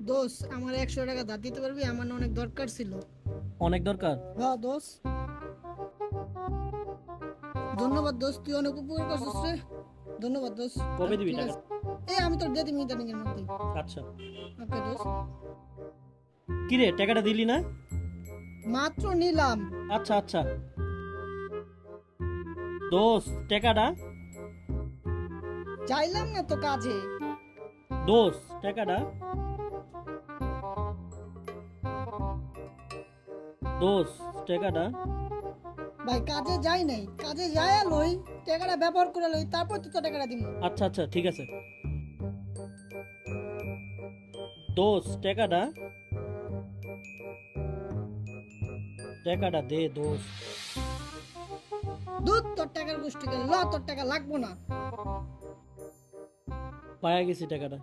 দোষ আমার একশো টাকা ধার দিতে পারবি? আমার অনেক দরকার ছিল। অনেক দরকার? হ্যাঁ দোষ। ধন্যবাদ দোষ তুই অনেক উপকার করছিস রে। ধন্যবাদ দোষ। কবে দিবি টাকা এই আমি তোর দিয়ে দিবি ইদানিং এর মধ্যে আচ্ছা। ওকে দোষ। কি রে টাকাটা দিলি না? মাত্র নিলাম। আচ্ছা আচ্ছা। দোষ টাকাটা? চাইলাম না তো কাজে। দোষ টাকাটা? দোষ টাকাটা? ভাই কাজে যাই নাই। কাজে যাই লই টাকাটা ব্যবহার করে লই তারপর তো টাকাটা দিব আচ্ছা আচ্ছা ঠিক আছে। দোষ টাকাটা? টাকাটা দে দোষ। দুধ তোর টাকার গোষ্ঠী গেলে ল তোর টাকা লাগবো না। পায়া গেছি টাকাটা।